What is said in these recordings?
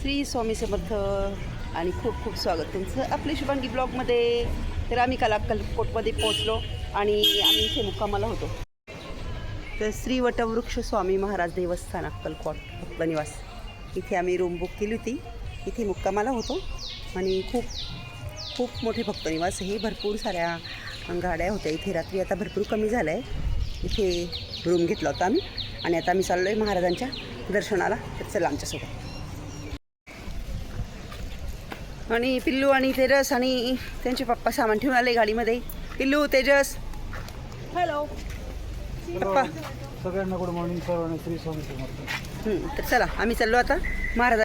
श्री स्वामी समर्थ आणि खूप खूप स्वागत. तुमचं आपल्या शुभांगी ब्लॉगमध्ये तर आम्ही काल अक्कलकोटमध्ये पोहोचलो आणि आम्ही इथे मुक्कामाला होतो. तर श्री वटवृक्ष स्वामी महाराज देवस्थान अक्कलकोट भक्तनिवास इथे आम्ही रूम बुक केली होती. इथे मुक्कामाला होतो आणि खूप खूप मोठे भक्तनिवास हे भरपूर साऱ्या गाड्या होत्या. इथे रात्री आता भरपूर कमी झालं आहे इथे रूम घेतला होता आम्ही आणि आता आम्ही चाललो आहे महाराजांच्या दर्शनाला. तर चला आमच्यासोबत. आणि पिल्लू आणि तेजस आणि त्यांचे पप्पा सामान ठेवून आले गाडीमध्ये. पिल्लू तेजस. हॅलो पप्पा. सगळ्यांना गुड मॉर्निंग सर्वांना श्री स्वामी समर्थ. तर चला आम्ही चाललो आता महाराजा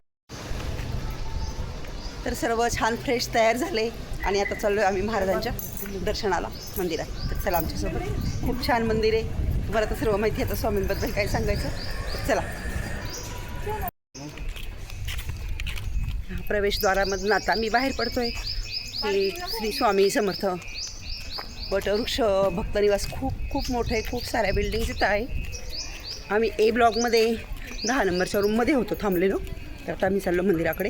तर सर्व छान फ्रेश तयार झाले आणि आता चाललो आहे आम्ही महाराजांच्या दर्शनाला मंदिरात. तर चला आमच्यासोबत. खूप छान मंदिर आहे. तुम्हाला तर सर्व माहिती आहे आता स्वामींबद्दल काय सांगायचं? चला. प्रवेशद्वारामधून आता मी बाहेर पडतोय. की श्री स्वामी समर्थ. वटवृक्ष भक्तनिवास खूप खूप मोठं आहे खूप साऱ्या बिल्डिंग्स इथं आहे. आम्ही ए ब्लॉकमध्ये दहा नंबरच्या रूममध्ये होतो थांबलेलो. तर आता आम्ही चाललो मंदिराकडे.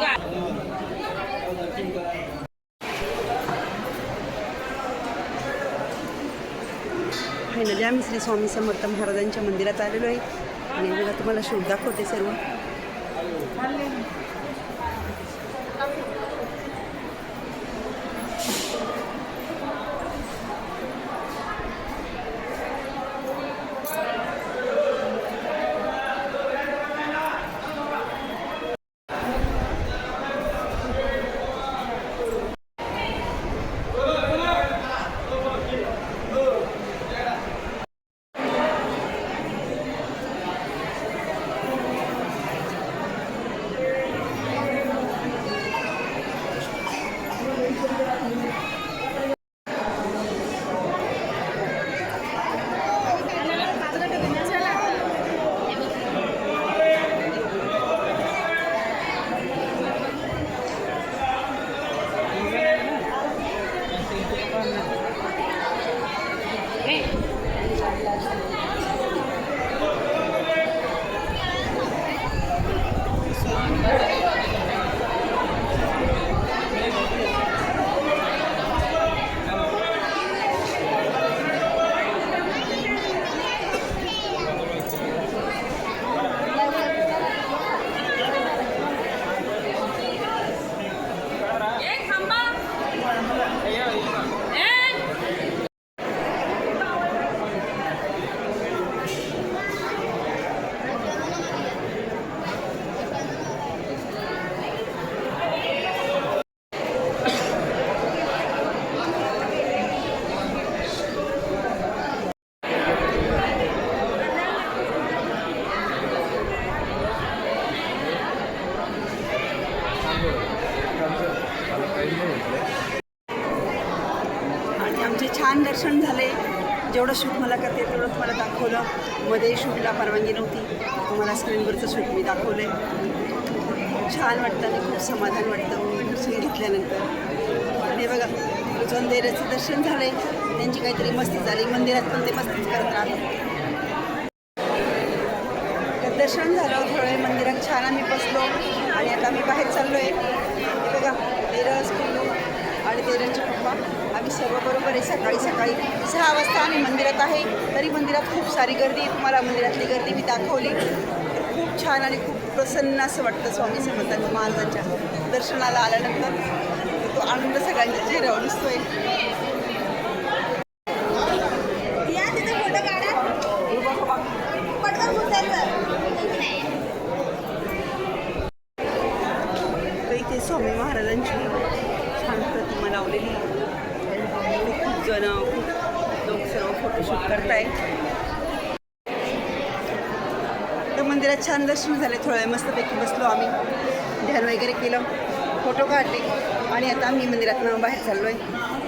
आम्ही श्री स्वामी समर्थ महाराजांच्या मंदिरात आलेलो आहे. आणि मला तुम्हाला शोध दाखवते सर्व आणि दर्शन झाले. जेवढं शूट मला करते तेवढं तुम्हाला दाखवलं. मध्ये शूटला परवानगी नव्हती. तुम्हाला स्क्रीनवरचं शूट मी दाखवलं छान वाटतं आणि खूप समाधान वाटतं दर्शन घेतल्यानंतर. आणि बघा रुचवंदेराचं दर्शन झाले त्यांची काहीतरी मस्ती झाली. मंदिरात पण ते मस्तीच करत राहतात. तर दर्शन झालं. थोडं मंदिरात छान आम्ही बसलो. आणि आता आम्ही बाहेर चाललो आहे हे बघा तेरस पिल्लू आणि पप्पा. आम्ही सर्व बरोबर आहे. सकाळी सकाळी सहा वाजता आम्ही मंदिरात आहे. तरी मंदिरात खूप सारी गर्दी तुम्हाला मंदिरातली गर्दी मी दाखवली. तर खूप छान आणि खूप प्रसन्न असं वाटतं स्वामी समर्थांच्या महाराजांच्या दर्शनाला आल्यानंतर. तो आनंद सगळ्यांच्या चेहऱ्यावर दिसतोय या तिथे फोटो काढा पटकन उचल. तर इथे स्वामी महाराजांची छान प्रतिमा जण खूप लोक सर्व फोटोशूट करताय तर मंदिरात छान दर्शन झाले थोड्या वेळ मस्तपैकी बसलो आम्ही. ध्यान वगैरे केलं फोटो काढले. आणि आता आम्ही मंदिरातनं बाहेर चाललो आहे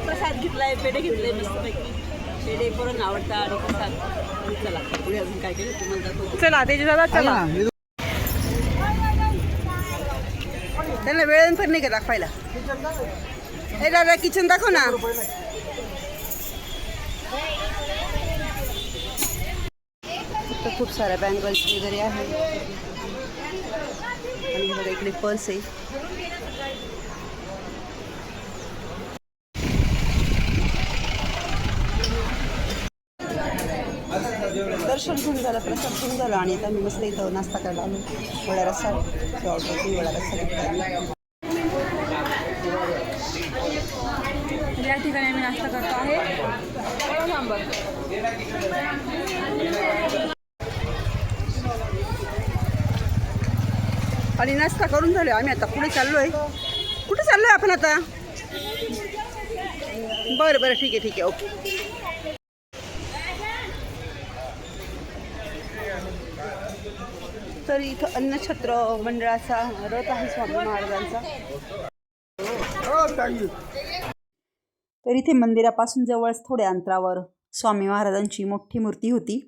प्रसाद घेतलाय पेढे घेतले मस्तपैकी पेढे पण आवडतात आणि प्रसाद चला पुढे अजून काय केलं तुम्हाला चला. त्याच्या चला त्यांना वेळ पण नाही का दाखवायला? हे दादा किचन दाखव ना. खूप साऱ्या बँगल्स वगैरे आहे आणि इकडे पर्स आहे. दर्शन घेऊन झालं प्रसाद घेऊन झालं आणि आता मी मस्त इथं नाश्ता करायला आलो. वडा रस्सा ऑर्डर केली वडा रस्सा या ठिकाणी आम्ही नाश्ता करतो आहे. सांबर आणि नाश्ता करून झालो आम्ही आता पुढे चाललो आहे कुठे चाललो आहे आपण आता? बरं बरं ठीक आहे ठीक आहे ओके. तर इथं अन्नछत्र मंडळाचा रथ आहे स्वामी महाराजांचा. तर इथे मंदिरापासून जवळच थोड्या अंतरावर स्वामी महाराजांची मोठी मूर्ती होती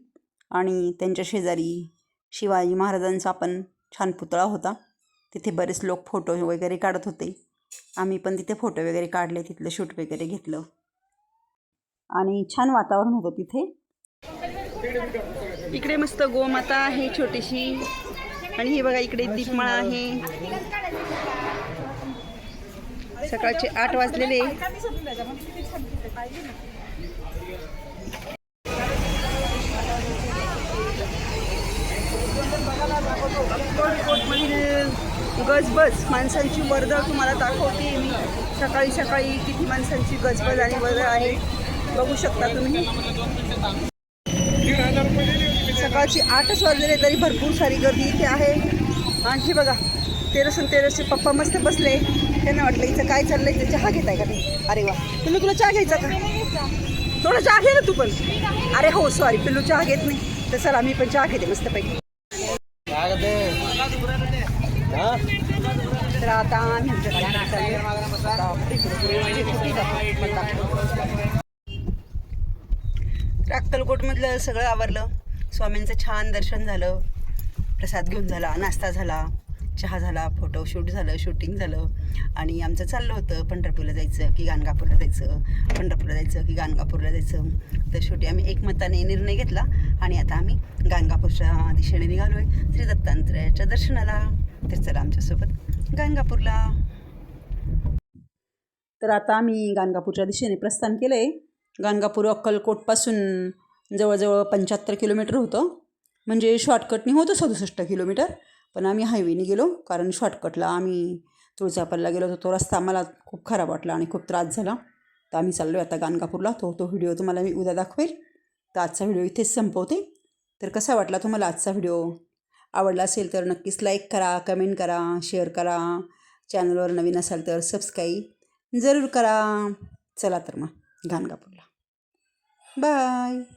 आणि त्यांच्या शेजारी शिवाजी महाराजांचा पण छान पुतळा होता. तिथे बरेच लोक फोटो वगैरे काढत होते. आम्ही पण तिथे फोटो वगैरे काढले तिथलं शूट वगैरे घेतलं. आणि छान वातावरण होतं तिथे. इकडे मस्त गोमाता आहे छोटीशी. आणि हे बघा इकडे दीपमाळा आहे. सकाळचे आठ वाजलेले. गजबज माणसांची वर्दळ तुम्हाला दाखवते मी. सकाळी सकाळी किती माणसांची गजबज आणि वर्दळ आहे. बघू शकता तुम्ही. सकाळची आठच वाजले तरी भरपूर सारी गर्दी इथे आहे. आणखी बघा तेरस आणि तेरसचे पप्पा मस्त बसले. त्यांना वाटलं इथं काय चाललंय इथं चहा घेताय का ते अरे वा. पिल्लू तुला चहा घ्यायचा का? थोडा चहा घे ना तू पण. अरे हो सॉरी पिल्लू चहा घेत नाही. तर चला आम्ही पण चहा घेते मस्तपैकी. तर आता आम्ही अक्कलकोटमधलं म्हणजे सगळं आवरलं. स्वामींचं छान दर्शन झालं. प्रसाद घेऊन झाला नाश्ता झाला चहा झाला फोटोशूट झालं शूटिंग झालं. आणि आमचं चाललं होतं पंढरपूरला जायचं की गाणगापूरला जायचं. पंढरपूरला जायचं की गाणगापूरला जायचं. तर शेवटी आम्ही एकमताने निर्णय घेतला आणि आता आम्ही गाणगापूरच्या दिशेने निघालो आहे श्री दत्तात्रयाच्या दर्शनाला. तर चला आमच्यासोबत गाणगापूरला. तर आता आम्ही गाणगापूरच्या दिशेने प्रस्थान केलं आहे गाणगापूर अक्कलकोटपासून. जवळजवळ पंच्याहत्तर किलोमीटर होतं. म्हणजे शॉर्टकटने होतं सदुसष्ट किलोमीटर. पण आम्ही हायवेने गेलो कारण शॉर्टकटला आम्ही तुळजापूरला गेलो होतो. तो रस्ता आम्हाला खूप खराब वाटला आणि खूप त्रास झाला. तर आम्ही चाललो आहे आता गाणगापूरला. तो तो व्हिडिओ तुम्हाला मी उद्या दाखवेल. तर आजचा व्हिडिओ इथेच संपवते. तर कसा वाटला तुम्हाला आजचा व्हिडिओ आवडला असेल तर नक्कीच लाईक करा कमेंट करा शेअर करा. चॅनलवर नवीन असाल तर सबस्क्राईब जरूर करा. चला तर मग गाणगापूरला. बाय